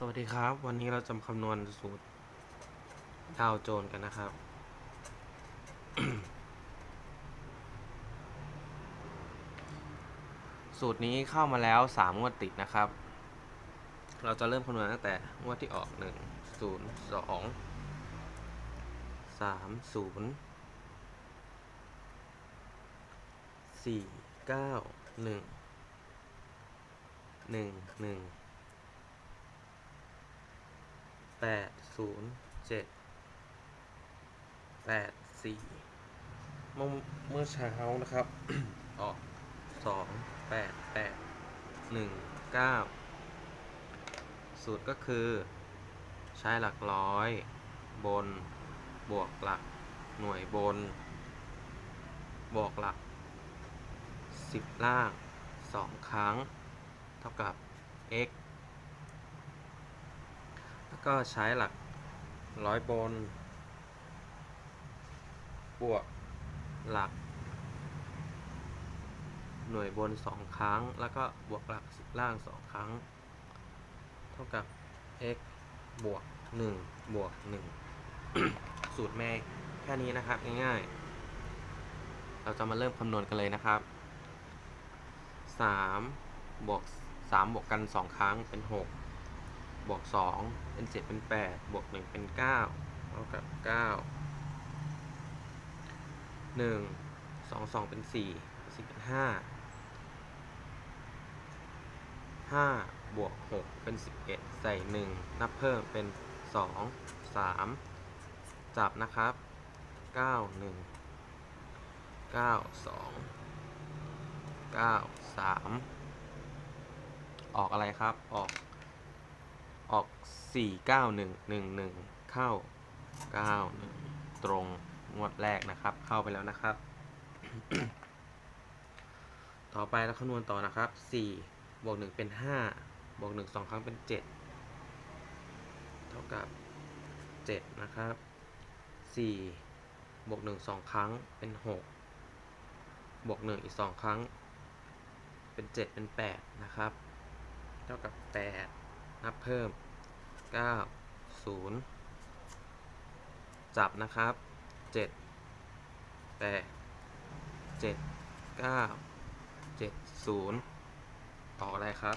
สวัสดีครับ วันนี้เราจะคำนวณสูตรดาวโจนกันนะครับ สูตรนี้เข้ามาแล้ว3งวดติดนะครับ เราจะเริ่มคำนวณตั้งแต่งวดที่ออก 1 0 2 3 0 4 9 1 1 1 แปดศูนย์เจ็ดแปดสี่เมื่อเมื่อเช้านะครับ ออกสองแปดแปดหนึ่งเก้าสูตรก็คือ ใช้หลักร้อย บน บวกหลักหน่วยบน บวกหลักสิบล่างสองครั้ง เท่ากับ x แล้ว ก็ใช้หลักร้อยบน บวกหลัก หน่วยบนสองครั้ง แล้วก็บวกหลักสิบล่างสองครั้ง เท่ากับ x บวก 1 บวก 1 สูตรแม่แค่นี้นะครับ ง่ายๆ เราจะมาเริ่มคำนวณกันเลยนะครับ 3 บวก 3 บวกกัน 2 ครั้งเป็น 6 บวกสองเป็นเจ็ดเป็นแปดบวกหนึ่งเป็นเก้าเท่ากับเก้าหนึ่งสองสองเป็นสี่สี่เป็นห้าห้าบวกหกเป็นสิบเอ็ดใส่หนึ่งนับเพิ่มเป็นสองสามจับนะครับเก้าหนึ่งเก้าสองเก้าสามออกอะไรครับ ออก ออก 4 9 1 1 1 เข้า 9 1 ตรงงวดแรกนะครับ เข้าไปแล้วนะครับ ต่อไปเราคำนวณต่อนะครับ 4 บวก 1 เป็น 5 บวก 1 2 ครั้งเป็น 7 เท่ากับ 7 นะครับ 4 บวก 1 2 ครั้งเป็น 6 บวก 1 อีก 2 ครั้ง เป็น 7 เป็น 8 นะครับ เท่ากับ 8นับเพิ่ม 9 0จับนะครับ7 8 7 9 7 0ออกอะไรครับ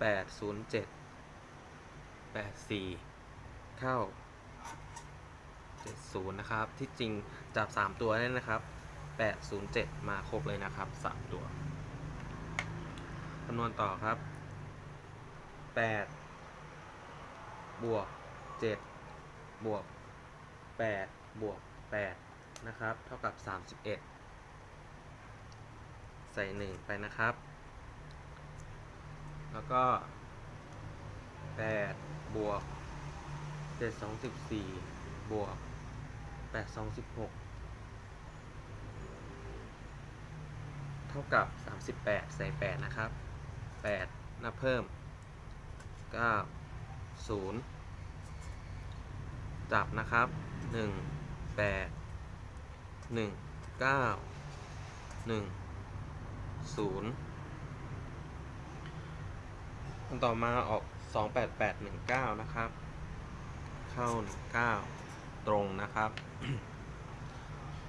8 0 7 8 4เข้า70นะครับ ที่จริงจับ3ตัวได้นะครับ8 0 7มาครบเลยนะครับ3ตัวคำนวณต่อครับ8 บวก7บวก8บวก8นะครับ เท่ากับ31ใส่1ไปนะครับ แล้วก็8บวก7 2 14บวก8 2 16เท่ากับ 38 ใส่ 8 นะครับ 8 นับเพิ่ม 9 0จับนะครับ1 8 1 9 1 0อันต่อมาออก2 8 8 1 9นะครับ เข้า19ตรงนะครับ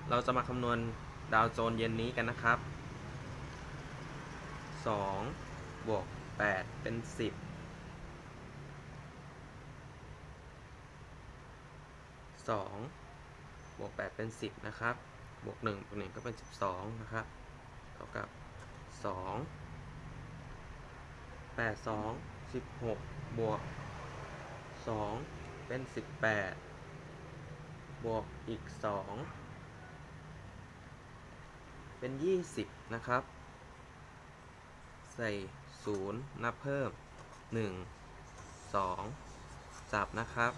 เราจะมาคำนวณดาวโจนเย็นนี้กันนะครับ2บวก8เป็น10 2 บวก 8 เป็น 10 นะครับ บวก 1 บวก 1 ก็เป็น 12 นะครับ เท่ากับ 2 8 2 16 บวก 2 เป็น 18 บวกอีก 2 เป็น 20 นะครับ ใส่ 0 นับเพิ่ม 1 2 จับนะครับ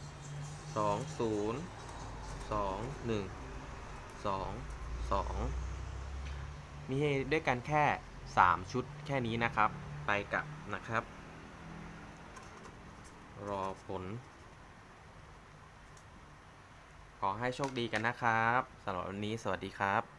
2 0 2 1 2 2มีให้ด้วยกันแค่3ชุดแค่นี้นะครับ ไปกับนะครับ รอผล ขอให้โชคดีกันนะครับสำหรับวันนี้สวัสดีครับ